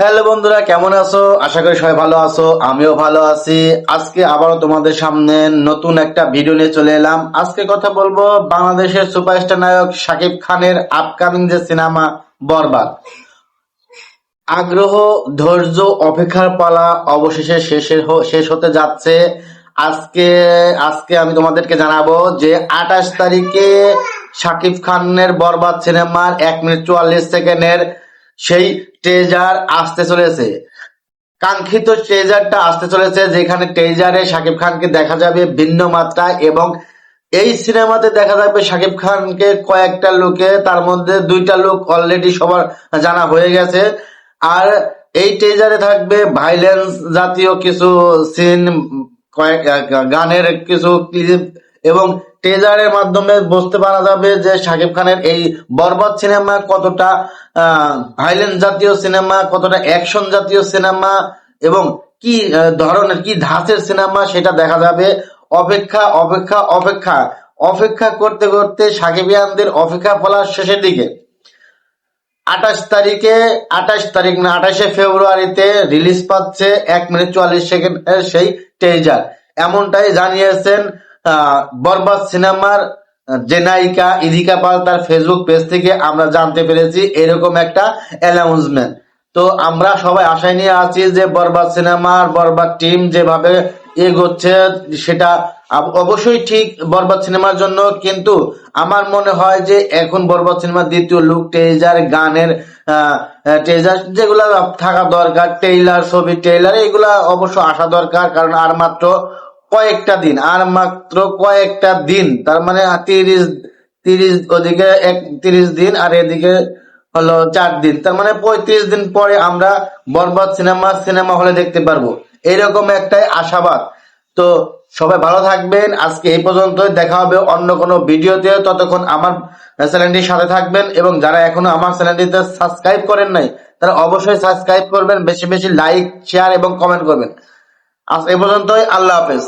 Hello বন্ধুরা, কেমন আছো? আশা করি সবাই ভালো আছো, আমিও ভালো আছি। আজকে আবারও তোমাদের সামনে নতুন একটা ভিডিও নিয়ে চলে এলাম। আজকে কথা বলব বাংলাদেশের সুপারস্টার নায়ক শাকিব খানের আপকামিং যে সিনেমা, বরবাদ। আগ্রহ, ধৈর্য, অপেক্ষার পালা অবশেষে শেষের শেষ হতে যাচ্ছে। আজকে আজকে আমি তোমাদেরকে জানাব যে আঠাশ তারিখে শাকিব খানের বরবাদ সিনেমার এক মিনিট চুয়াল্লিশ সেকেন্ডের সেই ট্রেজার আসতে চলেছে। কাঙ্ক্ষিত ট্রেজারটা আসতে চলেছে যেখানে ট্রেজারে শাকিব খানকে দেখা যাবে ভিন্ন মাত্রায় এবং এই সিনেমাতে দেখা যাবে শাকিব খানকে কয়েকটা লুকে, তার মধ্যে দুইটা লুক অলরেডি সবার জানা হয়ে গেছে। আর এই ট্রেজারে থাকবে ভাইলেন্স জাতীয় কিছু সিন কয়েক গানের কিছু ক্লিপ এবং ট্রেজারের মাধ্যমে বুঝতে পারা যাবে যে শাকিব খানের এই বরবাদ সিনেমা কতটা ভাইলেন্স জাতীয় সিনেমা, কতটা অ্যাকশন জাতীয় সিনেমা এবং কি ধরনের, কি ধাঁচের সিনেমা সেটা দেখা যাবে। অপেক্ষা অপেক্ষা অপেক্ষা অপেক্ষা করতে করতে সাকিবিয়ানদের অপেক্ষা ফলার শেষের দিকে। আঠাশ তারিখে, আঠাশ তারিখ না, আঠাশে ফেব্রুয়ারিতে রিলিজ পাচ্ছে এক মিনিট চুয়াল্লিশ সেকেন্ড সেই টেজার এমনটাই জানিয়েছেন বরবাদ সিনেমার যে নায়িকা ইদিকা পাল তার ফেসবুক পেজ থেকে আমরা জানতে পেরেছি এরকম একটা অ্যানাউন্সমেন্ট তো আমরা সবাই আশায় নিয়ে আছি যে বরবাদ সিনেমার, বরবাদ টিম যেভাবে এগোচ্ছে, সেটা অবশ্যই ঠিক বরবাদ সিনেমার জন্য, কিন্তু আমার মনে হয় যে এখন বরবাদ সিনেমার দ্বিতীয় লুক টেজার গানের টেজার যেগুলা থাকা দরকার টেইলার ছবি টেইলার এগুলা অবশ্য আসা দরকার, কারণ আর মাত্র কয়েকটা দিন, আর মাত্র কয়েকটা দিন, তার মানে তিরিশ তিরিশ ওদিকে এক, তিরিশ দিন, আর এদিকে হলো চার দিন। তার মানে পঁয়ত্রিশ দিন পরে আমরা বরবাদ সিনেমা সিনেমা হলে দেখতে পারব। এরকম একটাই আশাবাদ। তো সবাই ভালো থাকবেন। আজকে এই পর্যন্তই। দেখা হবে অন্য কোনো ভিডিওতে। ততক্ষণ আমার চ্যানেলটির সাথে থাকবেন এবং যারা এখনও আমার চ্যানেলটিতে সাবস্ক্রাইব করেন নাই, তারা অবশ্যই সাবস্ক্রাইব করবেন। বেশি বেশি লাইক, শেয়ার এবং কমেন্ট করবেন। আজ এই পর্যন্তই। আল্লাহ হাফেজ।